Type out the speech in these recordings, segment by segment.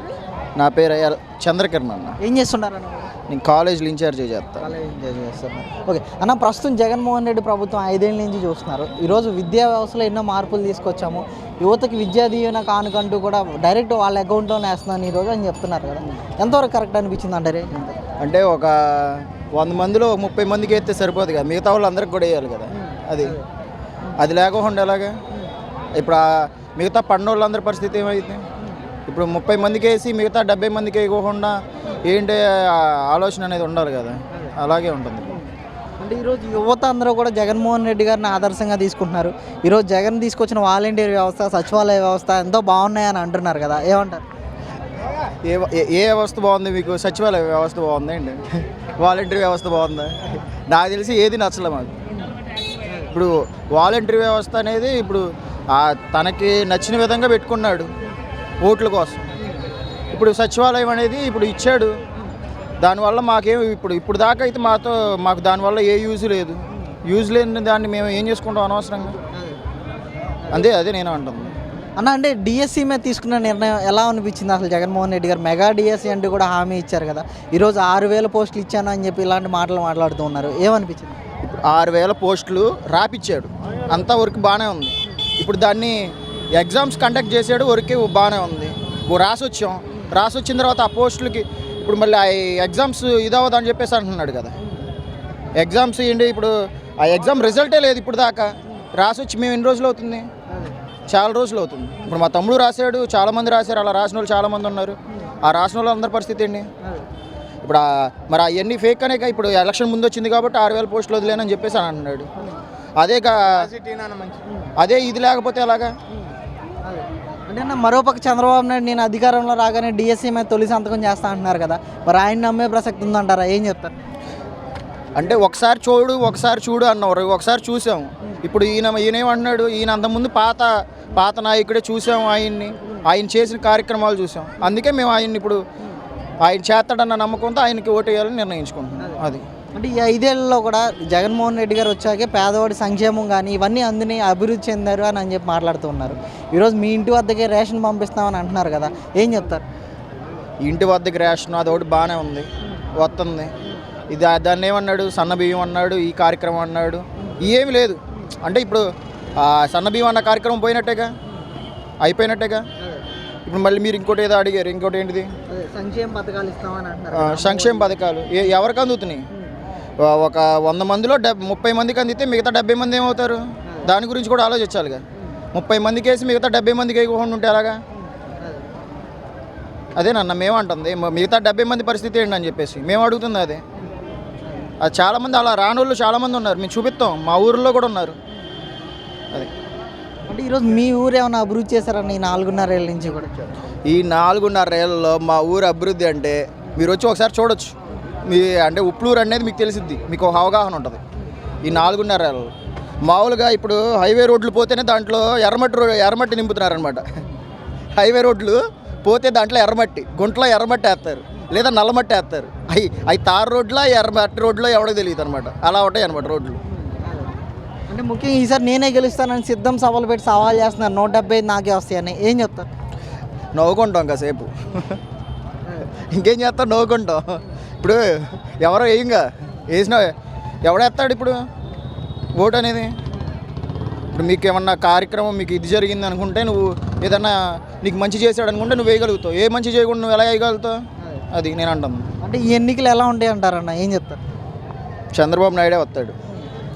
పేరు? నా పేరు చంద్రకిరణ్ అన్న. ఏం చేస్తున్నారన్న నేను కాలేజీలో ఇన్ఛార్జ్ చేస్తా ఓకే. అన్న ప్రస్తుతం జగన్మోహన్ రెడ్డి ప్రభుత్వం ఐదేళ్ళ నుంచి చూస్తున్నారు. ఈరోజు విద్యా వ్యవస్థలో ఎన్నో మార్పులు తీసుకొచ్చాము. యువతకి విద్యా దీవెన కానుకంటూ కూడా డైరెక్ట్ వాళ్ళ అకౌంట్లోనే వేస్తున్నాను ఈరోజు అని చెప్తున్నారు కదా. ఎంతవరకు కరెక్ట్ అనిపించింది అంటారే అంటే ఒక వంద మందిలో ముప్పై మందికి వేస్తే సరిపోదు కదా. మిగతా వాళ్ళు అందరికి కూడా వేయాలి కదా. అది. అది. లేకుండా ఎలాగా? ఇప్పుడు మిగతా పన్ను వాళ్ళందరి పరిస్థితి ఏమైంది? ఇప్పుడు ముప్పై మందికి వేసి మిగతా డెబ్బై మందికి వేయకుండా ఏంటి ఆలోచన అనేది ఉండాలి కదా. అలాగే ఉంటుంది. అంటే ఈరోజు యువత అందరూ కూడా జగన్మోహన్ రెడ్డి గారిని ఆదర్శంగా తీసుకుంటున్నారు. ఈరోజు జగన్ తీసుకొచ్చిన వాలంటీర్ వ్యవస్థ సచివాలయ వ్యవస్థ ఎంతో బాగున్నాయని అంటున్నారు కదా. ఏమంటారు? ఏ ఏ- వ్యవస్థ బాగుంది మీకు? సచివాలయ వ్యవస్థ బాగుందా అండి వాలంటరీ వ్యవస్థ బాగుందా? నాకు తెలిసి ఏది నచ్చలే మాకు. ఇప్పుడు వాలంటరీ వ్యవస్థ అనేది ఇప్పుడు తనకి నచ్చిన విధంగా పెట్టుకున్నాడు. ఓట్ల కోసం. ఇప్పుడు సచివాలయం అనేది ఇప్పుడు ఇచ్చాడు. దానివల్ల మాకేం ఇప్పుడు ఇప్పుడు దాకా అయితే మాతో మాకు దానివల్ల ఏ యూజ్ లేదు. యూజ్ లేని దాన్ని మేము ఏం చేసుకుంటాం అనవసరంగా? అంతే అదే నేను అంటుంది అన్న అంటే డిఎస్సి మీద తీసుకున్న నిర్ణయం ఎలా అనిపించింది అసలు జగన్మోహన్ రెడ్డి గారు? మెగా డిఎస్సి అంటూ కూడా హామీ ఇచ్చారు కదా. ఈరోజు ఆరు వేల పోస్టులు ఇచ్చాను అని చెప్పి ఇలాంటి మాటలు మాట్లాడుతూ ఉన్నారు. ఏమనిపించింది? ఇప్పుడు ఆరు వేల పోస్టులు రాపిచ్చాడు. అంతా వర్క్ బాగానే ఉంది. ఇప్పుడు దాన్ని ఎగ్జామ్స్ కండక్ట్ చేసాడు వర్క్ బాగానే ఉంది. ఓ రాసి వచ్చాం. రాసి వచ్చిన తర్వాత ఆ పోస్టులకి ఇప్పుడు మళ్ళీ ఆ ఎగ్జామ్స్ ఇదవదని చెప్పేసి అంటున్నాడు కదా. ఎగ్జామ్స్ ఏంటి ఇప్పుడు? ఆ ఎగ్జామ్ రిజల్టే లేదు ఇప్పుడు దాకా. రాసి వచ్చి మేము ఎన్ని రోజులు అవుతుంది? చాలా రోజులు అవుతుంది. ఇప్పుడు మా తమ్ముడు రాశాడు చాలామంది రాశారు అలా రాసిన వాళ్ళు చాలామంది ఉన్నారు. ఆ రాసిన వాళ్ళందరి పరిస్థితి ఏంటి? ఇప్పుడు మరి అవన్నీ ఫేక్ అనే ఇప్పుడు ఎలక్షన్ ముందు వచ్చింది కాబట్టి ఆరు వేల పోస్టులు వదిలేనని చెప్పేసి అని అన్నాడు అదే అదే ఇది లేకపోతే ఎలాగా? అంటే మరోపక్క చంద్రబాబు నాయుడు నేను అధికారంలో రాగానే డిఎస్సి మీద తొలి సంతకం చేస్తా అంటున్నారు కదా. మరి ఆయన నమ్మే ప్రసక్తి ఉందంటారా? ఏం చెప్తారు? అంటే ఒకసారి చూడు ఒకసారి చూడు అన్నారు ఒకసారి చూసాం. ఇప్పుడు ఈయన ఈయన ఏమన్నాడు ఈయన అంతకుముందు పాత పాత నాయకుడే చూసాం ఆయన్ని. ఆయన చేసిన కార్యక్రమాలు చూసాం. అందుకే మేము ఆయన్ని ఇప్పుడు ఆయన చేస్తాడన్న నమ్మకంతో ఆయనకి ఓటు వేయాలని నిర్ణయించుకుంటున్నాం అది. అంటే ఈ ఐదేళ్ళలో కూడా జగన్మోహన్ రెడ్డి గారు వచ్చాకే పేదవాడి సంక్షేమం కానీ ఇవన్నీ అందిని అభివృద్ధి చెందారు అని అని చెప్పి మాట్లాడుతూ ఉన్నారు. ఈరోజు మీ ఇంటి వద్దకే రేషన్ పంపిస్తామని అంటున్నారు కదా ఏం చెప్తారు? ఇంటి వద్దకు రేషన్ అది ఒకటి బాగానే ఉంది వస్తుంది. ఇది దాన్ని ఏమన్నాడు? సన్న బియ్యం అన్నాడు ఈ కార్యక్రమం అన్నాడు ఏమి లేదు. అంటే ఇప్పుడు ఆ సన్న బియ్యం అన్న కార్యక్రమం పోయినట్టేగా? అయిపోయినట్టేగా? ఇప్పుడు మళ్ళీ మీరు ఇంకోటి ఏదో అడిగారు ఇంకోటి ఏంటిది? సంక్షేమ పథకాలు సంక్షేమ పథకాలు. ఏ ఎవరికి అందుతున్నాయి? ఒక వంద మందిలో డెబ్ ముప్పై మందికి అందితే మిగతా డెబ్బై మంది ఏమవుతారు? దాని గురించి కూడా ఆలోచించాలిగా. ముప్పై మందికి వేసి మిగతా డెబ్బై మందికి వేయకుండా ఉంటే అలాగా అదే నన్న మేమంటుంది మిగతా డెబ్బై మంది పరిస్థితి ఏంటి అని చెప్పేసి. మేము అడుగుతుంది అదే. అది చాలామంది అలా రానోళ్ళు చాలామంది ఉన్నారు. మేము చూపిస్తాం. మా ఊర్లో కూడా ఉన్నారు. అదే. అంటే ఈరోజు మీ ఊరు ఏమైనా అభివృద్ధి చేశారని ఈ నాలుగున్నర ఏళ్ళ నుంచి కూడా? ఈ నాలుగున్నర ఏళ్ళలో మా ఊరు అభివృద్ధి అంటే మీరు వచ్చి ఒకసారి చూడొచ్చు. మీ అంటే ఉప్లూరు అనేది మీకు తెలిసిద్ది. మీకు అవగాహన ఉంటుంది. ఈ నాలుగున్నర మామూలుగా ఇప్పుడు హైవే రోడ్లు పోతేనే దాంట్లో ఎర్రమట్టి రో ఎర్రమట్టి నింపుతున్నారనమాట హైవే రోడ్లు పోతే దాంట్లో ఎర్రమట్టి గుంటలో ఎర్రమట్టి వేస్తారు. లేదా నల్లమట్టి వేస్తారు. అవి అవి తారు రోడ్లో ఎర్రమట్టి రోడ్లో ఎవడో తెలియదు అనమాట అలా ఉంటాయి అనమాట రోడ్లు. అంటే ముఖ్యంగా ఈసారి నేనే గెలుస్తానని సిద్ధం సభలు పెట్టి సవాల్ చేస్తున్నారు. నూట డెబ్బై నాకే వస్తాయని. ఏం చెప్తారు? నవ్వుకుంటాం కాసేపు. ఇంకేం చేస్తాం నవ్వుకుంటాం. ఇప్పుడు ఎవరో వేయంగా. వేసిన ఎవడేస్తాడు ఇప్పుడు? ఓటు అనేది? ఇప్పుడు మీకు ఏమన్నా కార్యక్రమం మీకు ఇది జరిగింది అనుకుంటే నువ్వు ఏదన్నా నీకు మంచి చేశాడు అనుకుంటే నువ్వు వేయగలుగుతావు. ఏ మంచి చేయకుండా నువ్వు ఎలా వేయగలుగుతావు? అది నేను అంటాను అంటే ఈ ఎన్నికలు ఎలా ఉంటాయి అంటారన్న? ఏం చెప్తారు? చంద్రబాబు నాయుడే వస్తాడు.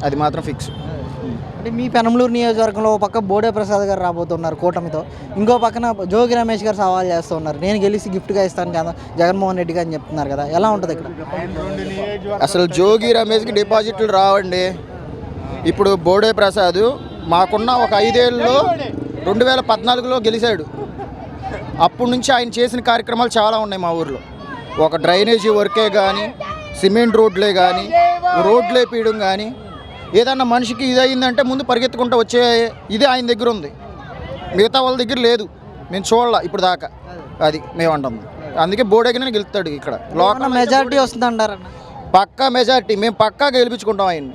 అది మాత్రం ఫిక్స్. అంటే మీ పెనమలూరు నియోజకవర్గంలో ఒక పక్క బోడే ప్రసాద్ గారు రాబోతున్నారు కూటమితో. ఇంకో పక్కన జోగి రమేష్ గారు సవాల్ చేస్తున్నారు నేను గెలిచి గిఫ్ట్గా ఇస్తాను కదా జగన్మోహన్ రెడ్డి గారు అని చెప్తున్నారు కదా ఎలా ఉంటుంది ఇక్కడ? అసలు జోగి రమేష్కి డిపాజిట్లు రావండి. ఇప్పుడు బోడే ప్రసాద్ మాకున్న ఒక ఐదేళ్ళలో రెండు వేల పద్నాలుగులో గెలిచాడు. అప్పటి నుంచి ఆయన చేసిన కార్యక్రమాలు చాలా ఉన్నాయి మా ఊర్లో. ఒక డ్రైనేజీ వర్కే కానీ సిమెంట్ రోడ్లే కానీ రోడ్లు వేపించడం కానీ ఏదన్నా మనిషికి ఇది అయిందంటే ముందు పరిగెత్తుకుంటూ వచ్చే ఇది ఆయన దగ్గర ఉంది. మిగతా వాళ్ళ దగ్గర లేదు. మేము చూడాల ఇప్పుడు దాకా. అది మేము అంటాం అందుకే బోడేగానే గెలుస్తాడు ఇక్కడ. లోకల్ మెజారిటీ వస్తుంది అంటారన్న పక్కా మెజారిటీ మేము పక్కా గెలిపించుకుంటాం ఆయన్ని.